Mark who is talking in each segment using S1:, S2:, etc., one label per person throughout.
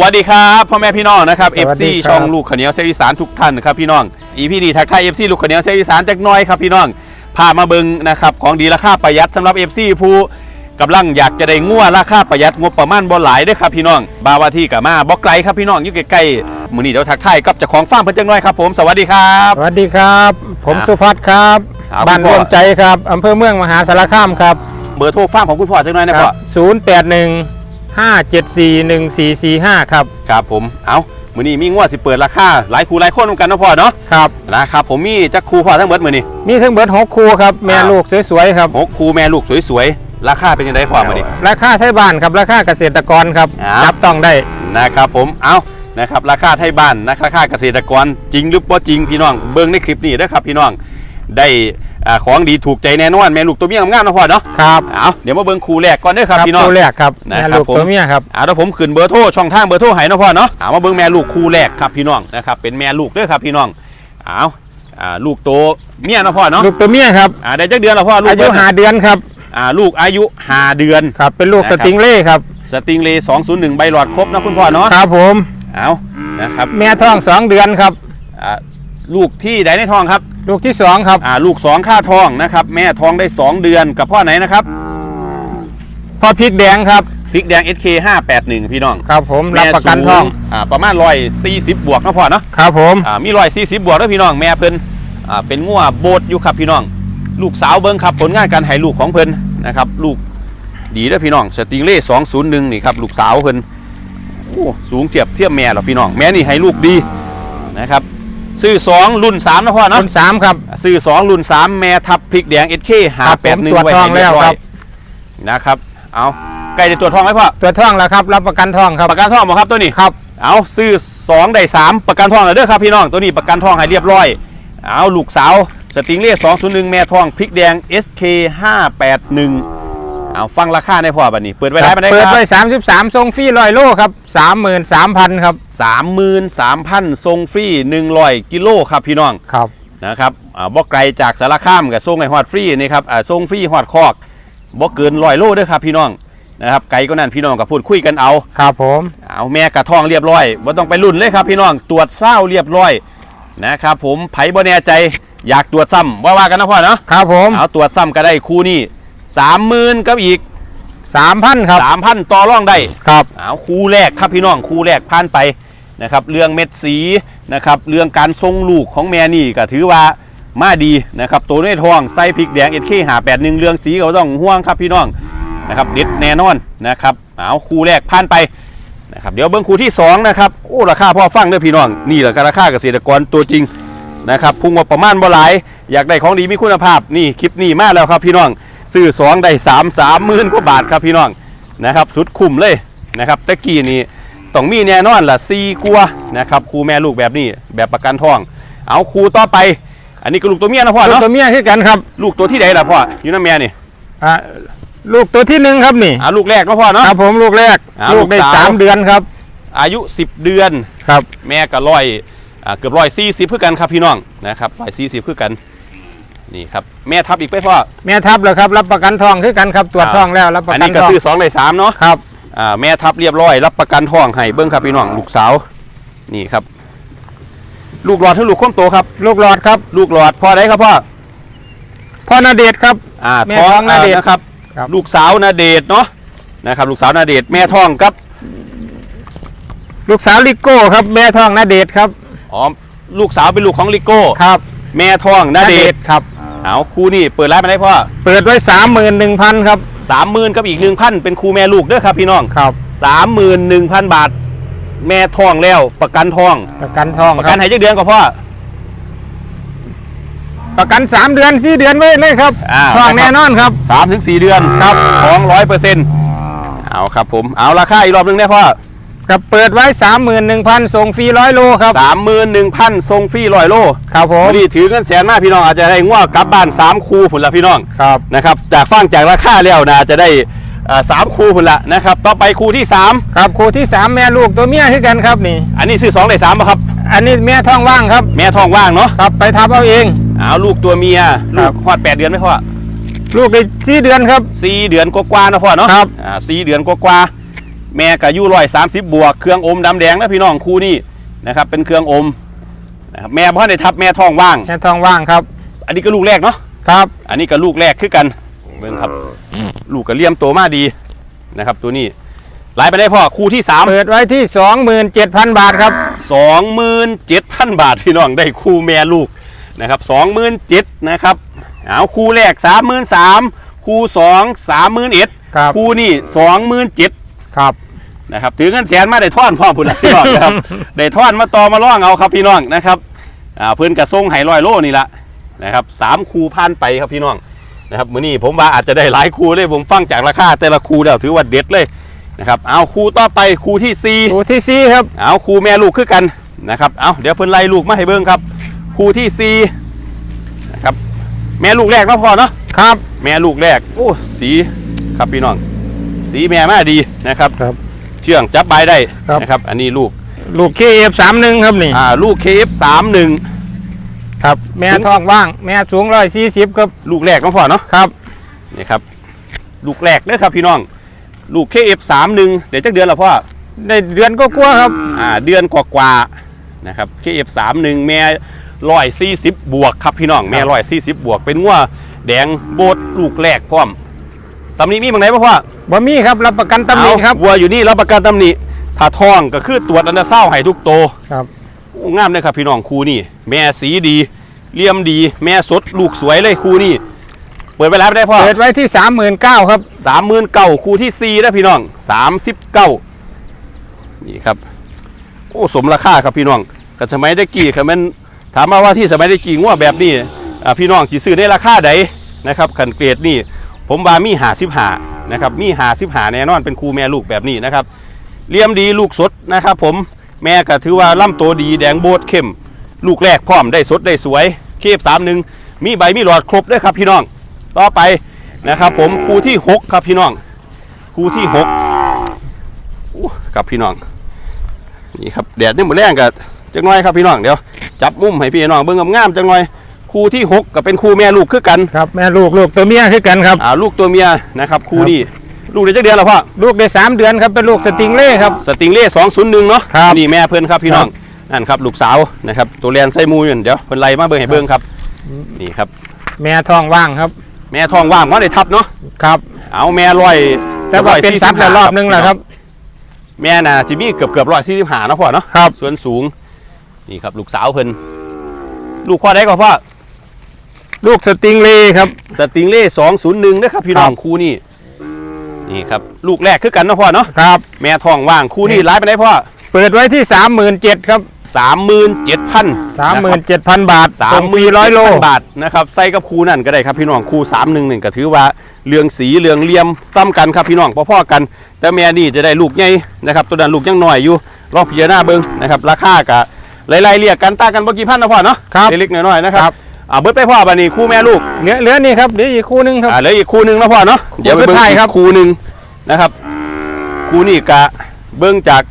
S1: วัสดีครับพ่อแม่พี่น้องนะครับ
S2: สวัส
S1: FC
S2: ดีครับ
S1: ช่องลูกขาวเหนียวเซอีสานทุกท่านนะครับพี่น้องอีพีดีทักทาย FC ลูกขาวเหนียวเซอีสานจักหน้อยครับพี่น้องพามาเบิงนะครับของดีราคาประหยัดสำหรับ FC ผู้กำลังอยากจะได้งัวราคาประหยัดงบประมาณบ่หลายเด้อครับพี่น้อง บาวาที่กับมาบ่ไกลครับพี่น้องอยู่ใกล้ๆมื้อนี้เดี๋ยวทักทายกับเจ้าของฟาร์มเพิ่นจักหน้อยครับผมสวัสดีครับ
S2: สวัสดีครับ ผม
S1: ครับ
S2: สุพัฒน์ครับ
S1: ครับ
S2: บ้าน
S1: คุณพ่
S2: ร
S1: อ
S2: วมใจครับอำเภอเมืองมหาสารคามครับ
S1: เบอร์โทรฟาร์มของคุณพ่อจักหน้อยนะพ่อ
S2: ศูนย์แปดหนึ่ง ห้าเจ็ดสี่หนึ่งสี่สี่ห้าครับ
S1: ครับผม เอามื้อนี้มีงวดสิเปิดราคาหลายคู่หลายคนเหมือนกันเนาะพ่อเนาะ
S2: ครับ
S1: นะครับผมมีจักคู่พ่อทั้งหมดมื้อนี้
S2: มีทั้งเบิดหกคู่ครับแม่
S1: อ้าว
S2: ลูกสวยๆครับ
S1: หกคู่แม่ลูกสวยๆ ราคาเป็นยังไงพ่อมื้อนี้
S2: ราคาไทยบ้านครับราคาเกษตรกรครับ
S1: อ้าว
S2: จับต้องได้
S1: นะครับผม เอานะครับราคาไทยบ้านนะราคาเกษตรกรจริงหรือเปล่าจริงพี่น้องเบิ่งในคลิปนี้นะครับพี่น้องได้ อ่าของดีถูกใจแน่นอนแม่ลูกตัวเมียงามๆนะพ่อเนาะ
S2: ครับ
S1: เอาเดี๋ยวมาเบิ่งคู่แรกก่อนเด้อครับพี่น้อง
S2: ตัวแรกครับ
S1: นะครับ
S2: แม่ลูก
S1: ผม
S2: ตัวเมียครับ
S1: เอาถ้าผมขึ้นเบอร์โทรช่องทางเบอร์โทรให้นะพ่อเนาะเอามาเบิ่งแม่ลูกคู่แรกครับพี่น้องนะครับเป็นแม่ลูกเด้อครับพี่น้องเอาอ่าลูกโตเมียนะพ่อเนาะ
S2: ลูกตัวเมียครับ
S1: อ่าได้จักเดือนแล้วพ่อลูก
S2: อายุ
S1: เบิด
S2: หาเดือนครับ
S1: อ่าลูกอายุห้าเดือน
S2: ครับเป็นลูก
S1: นะค
S2: ส
S1: รับ
S2: ติงเล่ครับ
S1: สติงเลย์201ใบหลอดครบนะคุณพ่อเนาะ
S2: ครับผม
S1: เอานะครับ
S2: แม่ท้องสองเดือนครับ
S1: อ่า ลูกที่ใดในท้องครับ
S2: ลูกที่สองครับ
S1: อ่าลูกสองค่าทองนะครับ แม่ท้องได้2เดือนกับพ่อไหนนะครับ
S2: พ่อพริกแดงครับ
S1: พริกแดง SK 581 พี่น้อง
S2: ครับผมรับประกัน
S1: แม่
S2: ทอง
S1: อ่าประมาณร้อยสี่สิบบวกนะพ่อเนาะ
S2: ครับผม
S1: อ่ามีร้อยสี่สิบบวกแล้วพี่น้องแม่เพิ่นอ่าเป็นงัวโบดอยู่ครับพี่น้อง ลูกสาวเบิ้งครับผลงานการให้ลูกของเพิ่นนะครับ ลูกดีเด้อพี่น้องสติงเล่201นี่ครับลูกสาวเพิ่นโอ้สูงเทียบเทียบแม่หรอพี่น้องแม่นี่ให้ลูกดีนะครับ ซื้อสองรุ่นสามนะพ่อเนาะ
S2: รุ่นสามครับ
S1: ซื้อ2รุ่น3แม่ทับพริกแดง SK หา
S2: ครับ
S1: แปด
S2: ผม
S1: หนึ่ง
S2: ตรวจ
S1: ไว้
S2: ทอง
S1: ให้เรียบร้
S2: แล้วค
S1: อ
S2: รั
S1: ย
S2: บ
S1: นะครับ เอาใกล้จะตรวจทองไหมพ่อ
S2: ตัวท่องแล้วครับรับประกันท่องครับ
S1: ประกันทองบ่ครับตัวนี้
S2: ครับ
S1: เอาซื้อ2ได้3ประกันทองเลยเด้อครับพี่น้องตัวนี้ประกันทองให้เรียบร้อย เอาลูกสาวสติงเล่201แม่ทองพริกแดง SK 581 เอาฟังราคาในพ่อบัดนี้เปิดไว้ได้บันได
S2: เปิด
S1: ค
S2: ไว้
S1: รับ
S2: 33ทรงฟรีร้อยโลครับ33,000ครับ
S1: 33,000ทรงฟรี100กิโลครับพี่น้อง
S2: ครับ
S1: นะครับอ่าบ่ไกลจากสารคามกับส่งให้ฮอดฟรีนี่ครับอ่าส่งฟรีฮอดคอกบ่เกินร้อยโลเด้อครับพี่น้องนะครับไกลก็นั่นพี่น้องก็พูดคุยกันเอา
S2: ครับผม
S1: เอาแม่กระท้องเรียบร้อยบ่ต้องไปรุ่นเลยครับพี่น้องตรวจเศร้าเรียบร้อยนะครับผมไผบ่แน่ใจอยากตรวจซ้ำว่าว่ากันนะพ่อเนาะ
S2: ครับผม
S1: เอาตรวจซ้ำก็ได้คู่นี้ 30,000กับอีก
S2: 3,000ครับ
S1: 3,000ต่อรองได้
S2: ครับ
S1: เอาคู่แรกครับพี่น้องคู่แรกผ่านไปนะครับเรื่องเม็ดสีนะครับเรื่องการทรงลูกของแม่นี่ก็ถือว่ามาดีนะครับตัวในท้องไส้พริกแดงเอ็ดเคหาแปดหนึ่งเรื่องสีก็บ่ต้องห่วงครับพี่น้องนะครับเด็ดแน่นอนนะครับเอาคู่แรกผ่านไปนะครับเดี๋ยวเบิ้งคู่ที่สองนะครับโอ้ราคาพอฟังเด้อพี่น้องนี่แหละราคาเกษตรกรตัวจริงนะครับพุ่งมาประมาณบ่หลาย อยากได้ของดีมีคุณภาพนี่คลิปนี้มาแล้วครับพี่น้อง ซื้อสองได้สามสามหมื่นกว่าบาทครับพี่น้องนะครับ สุดคุ้มเลยนะครับตะกี้นี่ต้องมีแน่นอนล่ะซีกัวนะครับครูแม่ลูกแบบนี้แบบประกันทอง เอาครูต่อไป อันนี้ก็ลูกตัวเมียนะพ่อ
S2: ลูก
S1: เนาะ
S2: ตัวเมียคือกันครับ
S1: ลูกตัวที่ใดล่ะพ่ออยู่น้ำแม่นี่
S2: อ่าลูกตัวที่หนึ่งครับนี่
S1: อ่าลูกแรกนะพ่อเนาะ
S2: ครับผมลูกแรก
S1: อ่า
S2: ลูกได้
S1: ลูกสาว
S2: สามเดือนครับ
S1: อายุ 10 เดือน
S2: ครับ
S1: แม่ก็ร้อยอ่าเกือบร้อยสี่สิบเพื่อกันครับพี่น้องนะครับร้อยสี่สิบเพื่อกัน นี่ครับแม่ทับอีกไปพ่อ
S2: แม่ทับแล้วครับรับประกันทองคือกันครับตรวจ
S1: อ่า
S2: ทองแล้วรับประ
S1: อัน
S2: กัน
S1: นี้ก็
S2: ทอง
S1: ซื้อสองในสามเนาะ
S2: ครับ
S1: อ่าแม่ทับเรียบร้อย รับประกันทองให้เบิ้งครับพี่น้องลูกสาวนี่ครับ ลูกหลอดทั้งลูกข้มโตครับ
S2: ลูกหลอดครับ
S1: ลูกหลอดพ่อได้ครับพ่อ
S2: พ่อนาเดชน์ครับ
S1: อ่า
S2: แม่
S1: ท้อง
S2: ท้องณเดชน์
S1: อ่านะครับ
S2: ครับ
S1: ลูกสาวนาเดชน์เนาะนะครับ ลูกสาวนาเดชน์แม่ท้องครับ
S2: ลูกสาวลิโก้ครับ แม่ทองนาเดชน์ครับ
S1: อ๋อลูกสาวเป็นลูกของลิโก้
S2: ครับ
S1: แม่ท้องนาเดชน์
S2: ครับ
S1: เอาครูนี่เปิดร้านมาได้พ่อ
S2: เปิดไว้สามหมื่นหนึ่งพันครับ
S1: สามหมื่นกับอีกหนึ่งพันเป็นครูแม่ลูกเด้อครับพี่น้อง
S2: ครับ
S1: สามหมื่นหนึ่งพันบาท แม่ท้องแล้วประกันท้อง
S2: ประกันทอง
S1: ประ
S2: ค
S1: กั
S2: รั
S1: น
S2: บ
S1: ให้จักเดือนก็พ่อ
S2: ประกันสามเดือนสี่เดือนไว้เลยครับ
S1: อ่า
S2: ทอง
S1: นะครับ
S2: แน่นอนครับ
S1: สามถึงสี่เดือนครับท้องร้อยเปอร์เซ็นต์เอาครับผมเอาราคาอีกรอบหนึงได้พ่อ
S2: กับเปิดไว้สามหมื่นหนึ่งพันส่งฟรีร้อยโลครับ
S1: สามหมื่นหนึ่งพันทรงฟรีร้อยโล
S2: ครับผม
S1: พอดีถือเงินแสนมากพี่น้องอาจจะได้ง่วกลับบ้านสามคูผุนละพี่น้อง
S2: ครับ
S1: นะครับจากฟังจากราคาแล้วนะจะได้เอ่อสามคูผุนละนะครับต่อไปคูที่สาม
S2: ครับครูที่สามแม่ลูกตัวเมียคือกันครับนี่
S1: อันนี้ซื้อสองได้สามป่ะครับ
S2: อันนี้แม่ท้องว่างครับ
S1: แม่ท้องว่างเนาะ
S2: ครับไปทับเอาเอง
S1: เอาลูกตัวเมีย
S2: ค
S1: ลู
S2: รั
S1: ก
S2: บ
S1: ฮอดแปดเดือนไหมพ่อ
S2: ลูกได้สี่เดือนครับ
S1: สี่เดือนกว่าๆนะพ่อเนาะ
S2: ครับ
S1: อ่าสี่เดือนกว่าๆ แม่ก็อายุร้อยสามสิบบวกเครื่องอมดำแดงนะพี่น้องคู่นี้นะครับเป็นเครื่องอมนะครับแม่พ่อในได้ทับแม่ท้องว่าง
S2: แม่ทองว่างครับ
S1: อันนี้ก็ลูกแรกเนาะ
S2: ครับ
S1: อันนี้ก็ลูกแรกคือกันเบิ่งครับ ลูกก็เลี่ยมโตมาดีนะครับ ตัวนี้ไล่ไปได้พ่อคู่ที่สาม
S2: เปิดไว้ที่สองหมื่นเจ็ดพันบาทครับ
S1: สองหมื่นเจ็ดพันบาทพี่น้องได้คู่แม่ลูกนะครับสองหมื่นเจ็ดนะครับเอาคู่แรกสามหมื่นสามคู่สองสามหมื่นเอ็ด
S2: ครับ
S1: คู่นี่สองหมื่นเจ็ด
S2: ครับ
S1: นะครับถือเงินแสนมาได้ท่อนพ่อพุ่นนะพี่น้องนะครับได้ท่อนมาต่อมาล่องเอาครับพี่น้องนะครับอ่าเพื่อนกระทรงไห้ลอยโลนี่ละนะครับสามคูพันไปครับพี่น้องนะครับมื้อนี้ผมว่าอาจจะได้หลายคูเลยผมฟังจากราคาแต่ละคูแล้วถือว่าเด็ดเลยนะครับเอาคูต่อไปคูที่สี่
S2: คู่ที่สี่ครับ
S1: เอาคูแม่ลูกคือกันนะครับเอาเดี๋ยวเพิ่นไล่ลูกมาให้เบิ่งครับ คูที่สี่นะครับแม่ลูกแรกเนาะพ่อเนาะ
S2: ครับ
S1: แม่ลูกแรกโอ้สีครับพี่น้อง สีแม่มาดีนะครับ
S2: ครับ
S1: เชื่องจับใบได้
S2: ครับ
S1: นะครับ อันนี้ลูก
S2: ลูกเคเอฟสามหนึ่งครับนี่
S1: อ่าลูกเคฟสามหนึ่ง
S2: ครับ แม่ทองว่าง แม่สูงร้อยสี่สิบครับ
S1: ลูกแรกน้องพ่อเนาะ
S2: ครับ
S1: นี่ครับ ลูกแรกเด้อครับพี่น้อง ลูกเคฟสามหนึ่งเดี๋ยวจักเดือนละพ่อ
S2: ได้เดือนก็กลัวาๆครับ
S1: อ่าเดือนกว่าๆนะครับเคฟสามหนึ่งแม่ร้อยสี่สิบบวกครับพี่น้องแม่ร้อยสี่สิบบวกเป็นงัวแดงโบดลูกแรกพร้อม ตำหนี้มีบางไหนบ่พ่อ
S2: บ่มีครับรับประกันตำหนิครับ
S1: เอาวัวอยู่นี่รับประกันตำหนิถ้าท้องก็คือตรวจอันดาเศร้าให้ทุกโตว
S2: ครับ
S1: โอ้งามเลยครับพี่น้องครูนี่ แม่สีดีเลี่ยมดี แม่สดลูกสวยเลยครูนี่เปิดไปแล้วไม่ได้พ่อ
S2: เปิดไว้ที่สามหมื่นเก้าครับ
S1: สามหมื่นเก้าครูที่สี่นะพี่น้องสามสิบเก้านี่ครับ โอ้สมราคาครับพี่น้องกับสมัยได้กี่ครับมันถามมาว่าที่สมัยได้กี่งวดแบบนี้อ่าพี่น้องสิซื้อได้ราคาใดนะครับขันเกรดนี่ ผมว่ามีหาสิบหานะครับมีหาสิบหาแน่นอนเป็นครูแม่ลูกแบบนี้นะครับเลี้ยมดีลูกสดนะครับ ผมแม่ก็ถือว่าล่ำโตดีแดงโบดเข้ม ลูกแรกพร้อมได้สดได้สวยเคฟสามหนึ่งมีใบมีหลอดครบด้วยครับพี่น้อง ต่อไปนะครับ ผมครูที่หกครับพี่น้องครูที่หกครับพี่น้องนี่ครับแดดนี่หมดแรงกับจังน้อยครับพี่น้องเดี๋ยวจับมุมให้พี่น้องเบิ่งงามๆจังน้อย ครูที่หกก็เป็นครูแม่ลูกคือกัน
S2: ครับแม่ลูกลูกตัวเมียคือกันครับ
S1: อ่าลูกตัวเมียนะครับครูนี่ลูกได้จักเดือนแล้วพ่อ
S2: ลูกได้สามเดือนครับเป็นลูกสติงเล่ครับ
S1: สติงเล่สองศูนย์หนึ่งเนาะ
S2: ครับ
S1: นี่แม่เพื่อนครับพี่น้อง
S2: ครับ
S1: นั่นครับลูกสาวนะครับตัวเรียนไส้มูอยู่เดี๋ยวเพิ่นไล่มาเบิ่งให้เบิ่งครับนี่ครับ
S2: แม่ทองว่างครับ
S1: แม่ท้องว่างว่าได้ทับเนาะ
S2: ครับ
S1: เอาแม่ร้อย
S2: แต่ว่าเป็นซับแล้วรอบนึงแหละครับ
S1: แม่น่ะจิมีเกือบเกือบร้อยสี่สิบห้าเนาะพ่อเนาะ
S2: ครับ
S1: ส่วนสูงนี่ครับลูกสาวเพิ่นลูกพ่อได้ก็พ่อ
S2: ลูกสติงเล่ครับ
S1: สติงเล่สองศูนย์หนึ่งนะครับพี่น้อง
S2: ครับ
S1: คู่นี่นี่ครับลูกแรกคือกันเนาะพ่อเนาะ
S2: ครับ
S1: แม่ท้องว่างคู่นี่
S2: นี่
S1: ร้ายไปได้พ่อ
S2: เปิดไว้ที่สามหมื่นเจ็ดครับ
S1: สามหมื่นเจ็ดพัน
S2: สามหมื่นเจ็ดพันบาท
S1: สาม
S2: ส่ง
S1: ห
S2: ฟรี
S1: มื่น
S2: ร้อยโล
S1: บาทนะครับใส่กับคูนั่นก็ได้ครับพี่น้องคูสามหนึ่งหนึ่งก็ถือว่าเรืองสีเรืองเหลี่ยมซ้ำกันครับพี่น้องพ่อๆกัน แต่แม่นี่จะได้ลูกใหญ่นะครับตัวนั้นลูกยังน้อยอยู่รอบพิจารณาเบิ้งนะครับราคากะไล่ๆเรียกกันต่างกันบ่กี่พันนะพ่อเนาะ
S2: ครับ
S1: เล็กๆน้อยๆนะครับ
S2: ครับ
S1: อ่าเบิดไปพ่อบัดนี้คู่แม่ลูก
S2: เหลือเหลือนี่ครับเดี๋ยวอีกคู่หนึงครับ
S1: อ่าเหลืออีกคู่หนึงนะพ่อเนาะ
S2: คู่
S1: เดี๋ยวไปเบิ้ง
S2: สุดท้าย
S1: อี
S2: ครับ
S1: กคู่หนึงนะครับ คู่นี่กะเบิ้งจาก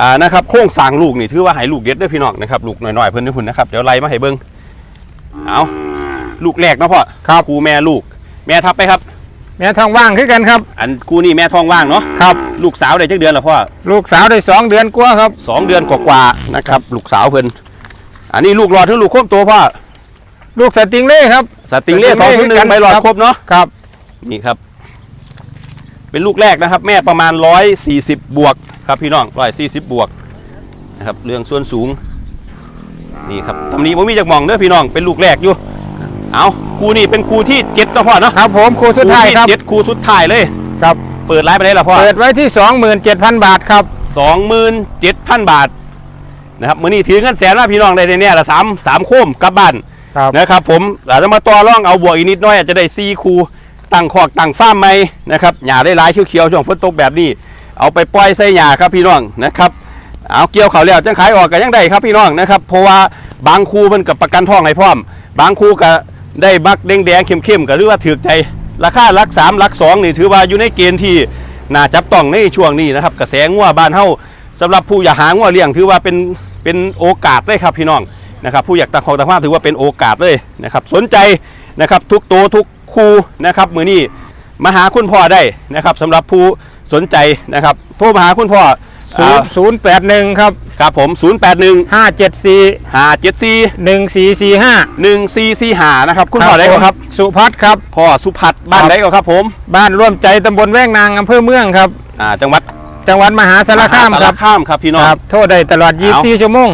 S1: อ่านะครับโค้งสร้างลูกนี่ถือว่าให้ลูกเด็ดเด้อพี่น้องนะครับลูกน้อยๆเพิ่นเด้อพุ่นนะครับเดี๋ยวไล่มาให้เบิ้งเอาลูกแรกเนาะพ่อ
S2: ครับ
S1: ครูแม่ลูก แม่ทับไปครับ
S2: แม่ทองว่างคือกันครับ
S1: อันกูนี่แม่ท้องว่างเนาะ
S2: ครับ
S1: ลูกสาวได้จักเดือนแล้วพ่อ
S2: ลูกสาวได้สองเดือนกว่าครับ
S1: สองเดือนกว่าๆนะครับ ลูกสาวเพิ่นอันนี้ลูกรอดถึงลูกครบตัวพ่อ
S2: ลูกสติงเล่ครับ
S1: สติงเล่
S2: ส
S1: ส
S2: ติ
S1: อง
S2: งเล่
S1: ทุนหนึ่
S2: กั
S1: ง
S2: น
S1: ใบหลอด
S2: ครับ
S1: ครบเนาะ
S2: ครับ
S1: นี่ครับ เป็นลูกแรกนะครับ แม่ประมาณร้อยสี่สิบบวกครับพี่น้องร้อยสี่สิบบวกนะครับเรื่องส่วนสูง นี่ครับตำหนี้ผมมีจากหมองเด้อพี่น้องเป็นลูกแรกอยู่ เอาครูนี่เป็นครูที่เจ็ดเนาะพ่อเนาะ
S2: ครับผมคู่สุดท้าย
S1: ที่
S2: ครับ
S1: เจ็ดครูสุดท้ายเลย
S2: ครับ
S1: เปิดไลฟ์ไปได้ละพ่อ
S2: เปิดไว้ที่สองหมื่นเจ็ดพันบาทครับ
S1: 27,000บาทนะครับมื้อนี้ถือเงินแสนมาพี่น้องได้เนี่ยละสามสามโคมกลับบ้าน
S2: ครับ
S1: นะครับผมอาจจะมาต่อร่องเอาบวกอีกนิดน้อยอาจจะได้ซีคูตั้งคอกตั้งฟาร์มใหม่นะครับหญ้าได้หลายเขียวๆช่วงฝนตกแบบนี้ เอาไปปล่อยใส่หญ้าครับพี่น้องนะครับเอาเกี่ยวเขาแล้วจังขายออกก็ยังได้ครับพี่น้องนะครับเพราะว่าบางคูมันกับประกันท่องให้พร้อม บางคูก็ได้บักแดงๆเข้มๆก็หรือว่าถือใจราคาลักสามลักสองนี่ถือว่าอยู่ในเกณฑ์ที่น่าจับต้องในช่วงนี้นะครับกระแสงัวบ้านเฮาสำหรับผู้อยากหางัวเลี้ยงถือว่าเป็นเป็นโอกาสเลยครับพี่น้อง นะครับผู้อยากตะของตะภาพถือว่าเป็นโอกาสเลยนะครับสนใจนะครับทุกตัวทุกคู่นะครับมือนี้มาหาคุณพ่อได้นะครับสำหรับผู้สนใจนะครับโทรมาหาคุณพ่อ
S2: ศู
S1: อ่าน
S2: ย์ศูนย์แปดหนึ่งครับ
S1: ครับผม 081
S2: ห้าเจ็ดสี่
S1: 574
S2: หนึ่งสี่สี่ห้า
S1: 1445นะครับคุณพ่อได้ก็ครับ
S2: สุพัฒน์ครับ
S1: พ่อสุพัฒน์บ้าน
S2: ครับ
S1: ได้ก็ครับผม
S2: บ้านร่วมใจตำบลแวงนางอำเภอเมืองครับ
S1: อ่าจังหวัด
S2: จังหวัดมหาสารคาม
S1: มห
S2: ครับ
S1: คามครับพี่น้อง
S2: ครับ โทษได้ตลอด
S1: เอา
S2: 24 ชั่วโมง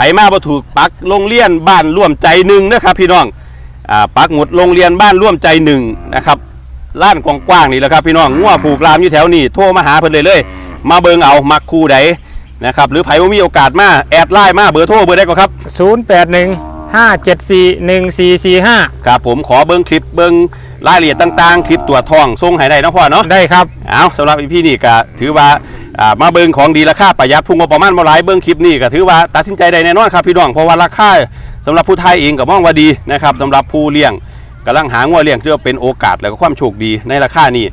S1: ไผมาบ่ถูกปักโรงเรียนบ้านร่วมใจหนึ่งนะครับ พี่น้องอ่าปักหมุดโรงเรียนบ้านร่วมใจหนึ่งนะครับล้านกว้างๆนี่แหละครับพี่น้องงัวผูกรามอยู่แถวนี้โทรมาหาเพิ่นเลยเลย มาเบิงเอามักคู่ใดนะครับ หรือไผว่ามีโอกาสมาแอดไลน์มาเบอร์โทรเบอร์ได้ก็ครับ
S2: 081 574 1445
S1: ครับผมขอเบิงคลิปเบิงรายละเอียดต่างๆ คลิปตัวจทองส่งให้ได้เนาะพ่อเนาะ
S2: ได้ครับ
S1: เอาสำหรับพี่นี่ก็ถือว่า อ่ามาเบิงของดีราคาประหยัดพุ่งงบประมาณบ่หลายเบิงคลิปนี้ก็ถือว่าตัดสินใจได้แน่นอนครับพี่น้องเพราะว่าราคาสำหรับผู้ไทยเองก็มองว่าดีนะครับสำหรับผู้เลี้ยงกำลังหางัวเลี้ยงถือว่าเป็นโอกาสแล้วก็ความโชคดีในราคานี้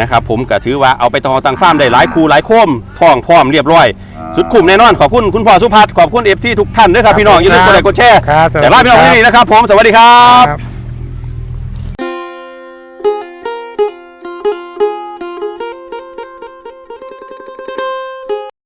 S1: นะครับผมก็ถือว่าเอาไปต่อตังฟาร์มได้หลายคูหลายโคมท้องพร้อมเรียบร้อย สุดคุ้มแน่นอนขอบคุณคุณพ่อสุพัฒน์ขอบคุณเอฟซีทุกท่านด้วยครับพี่น้องอย่าลืมกดไลค์กดแชร์
S2: ครับ
S1: แต่ลาพี่น้องที่นี่นะครับผมสวัสดี
S2: ครับ